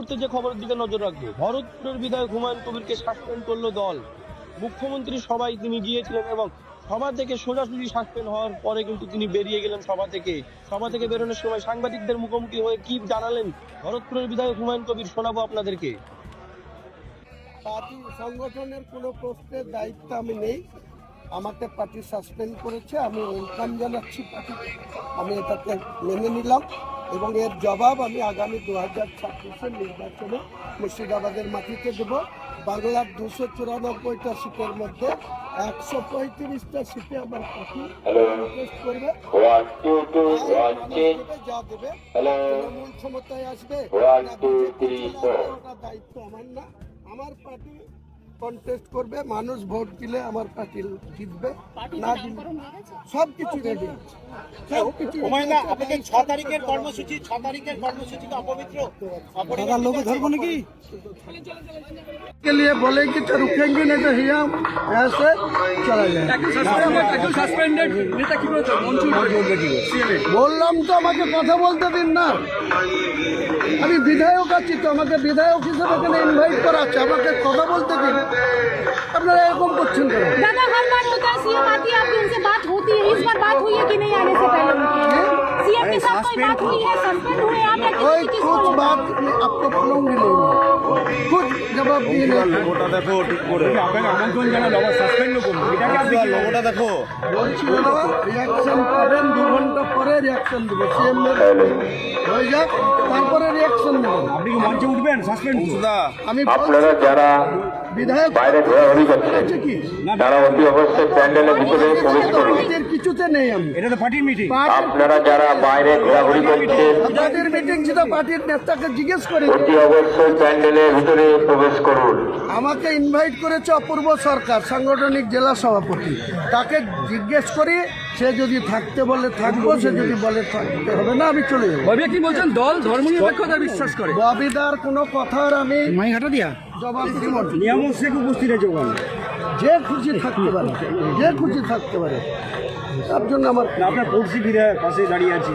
মুহূর্তে যে খবরের দিকে নজর রাখব, ভরতপুরের বিধায়ক হুমায়ুন কবিরকে সাসপেন্ড করল দল। মুখ্যমন্ত্রী সবাই তিনি গিয়েছিলেন এবং সভা থেকে সোজাসুজি সাসপেন্ড হওয়ার পরে কিন্তু তিনি বেরিয়ে গেলেন সভা থেকে। সভা থেকে বেরোনোর সময় সাংবাদিকদের মুখোমুখি হয়ে কি জানালেন ভরতপুরের বিধায়ক হুমায়ুন কবির শোনাবো আপনাদেরকে। পার্টি সংগঠনের কোনো প্রশ্নের দায়িত্ব আমি নেই। আমাকে পার্টি সাসপেন্ড করেছে, আমি ওয়েলকাম জানাচ্ছি পার্টিকে। আমি এটাকে মেনে নিলাম। এবং এর জবাব আমি আগামী দু হাজার ছাব্বিশের নির্বাচনে মুর্শিদাবাদের মাটিতে দেব। বাংলার দুশো চুরানব্বইটা সিটের মধ্যে একশো পঁয়ত্রিশটা সিটে আমার পার্টি কন্টেস্ট করবে। যা দেবে. তৃণমূল ক্ষমতায় আসবে। দায়িত্ব আমার না। আমার পার্টি কন্টেস্ট করবে মানুষ ভোট দিলে আমার পার্টি জিতবে না দিলে সব কিছু রেডি সব কিছু আপনাদের ছ তারিখের কর্মসূচি ছ তারিখের কর্মসূচি তো অপবিত্র लोग धर्म की के लिए बोलेंगे तो रुकेंगे नहीं तो हिया ऐसे चला जाए বললাম তো আমাকে কথা বলতে দিন না আমি বিধায়ক আছি তো আমাকে বিধায়ক হিসেবে এখানে ইনভাইট করা আছে আমাকে কথা বলতে দিন আপনারা এরকম করছেন কেন दादा हर बार होता है सीएम आती है आपकी उनसे बात होती है इस बार बात हुई है कि नहीं आने से पहले सीएम के साथ कोई बात हुई है सस्पेंड हुए हैं आप या कोई किसी कुछ किस बात आपको बोलूंगी জবাব দিয়ে না লোগোটা দেখো ঠিক করে। আপনাকে আমন্ত্রণ জানালো আবার সাসপেন্ড করল এটাকে আপনি লোগোটা দেখো। বলছি বাবা রিয়াকশন করেন দু ঘণ্টা পরে রিয়াকশন দেবো। সিএম হয়ে যাক তারপরে রিয়াকশন দেবেন আপনি কি মঞ্চে উঠবেন? সাসপেন্ড দা আমি আপনারা যারা বিধায়ক বাইরে ঘোরাঘুরি করছেন আছে তারা অতি অবশ্যই প্যান্ডেলের ভিতরে প্রবেশ করুন। কিছুতে নেই আমি। এটা তো পার্টির মিটিং আপনারা যারা বাইরে ঘোরাঘুরি করছেন পার্টির মিটিং ছিল পার্টির নেতাকে জিজ্ঞেস করে। অতি অবশ্যই প্যান্ডেলের ভিতরে প্রবেশ করুন। আমাকে ইনভাইট করেছে অপূর্ব সরকার সাংগঠনিক জেলা সভাপতি। তাকে জিজ্ঞেস করি সে যদি থাকতে বলে থাকব সে যদি বলে থাকতে হবে না আমি চলে যাব। কি বলছেন? দল ধর্মনিরপেক্ষতা বিশ্বাস করে। ববিদার কোনো কথার আমি মাইঘাটা দিয়া। নিয়ামক শেখ উপস্থিত আছে ওখানে। যে খুশি থাকতে পারে যে খুশি থাকতে পারে তার জন্য আমার আপনার পড়শি ফিরে পাশে দাঁড়িয়ে আছে।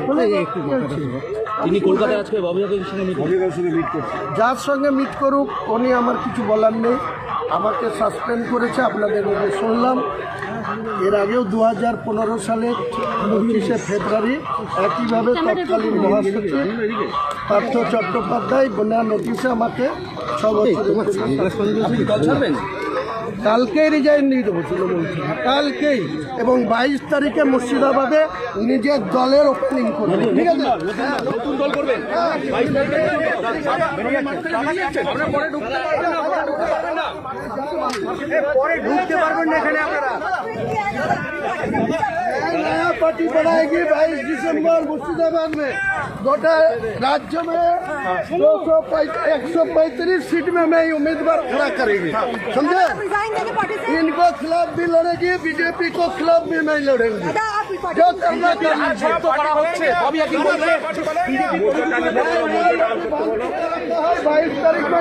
তিনি কলকাতায় আজকে অভিভাবকের সঙ্গে মিট করছে যার সঙ্গে মিট করুক উনি আমার কিছু বলার নেই। আমাকে সাসপেন্ড করেছে আপনাদের মধ্যে শুনলাম। এর আগেও দু হাজার পনেরো সালের পঁচিশে ফেব্রুয়ারি একইভাবে তৎকালীন মহাসচিব পার্থ চট্টোপাধ্যায় বন্যা নোটিশে আমাকে ছ বছর কালকেই রিজাইন দিয়ে দেবো তৃণমূল কালকেই। এবং বাইশ তারিখে মুর্শিদাবাদে নিজের দলের ওপেনিং করব। ঠিক আছে? নতুন দল করবেন। আপনারা ঢুকতে পারবেন না এখানে আপনারা। नया पार्टी बनाएगी बाईस दिसंबर मुर्शिदाबाद में गोटा राज्य में दो सौ एक सौ पैंतीस सीट में मैं उम्मीदवार खड़ा करेंगे समझे इनको खिलाफ भी लड़ेगी बीजेपी को खिलाफ भी मैं लड़ेंगे जो करना कर लीजिए। করা হচ্ছে ববি কি বলবে বাইশ তারিখ में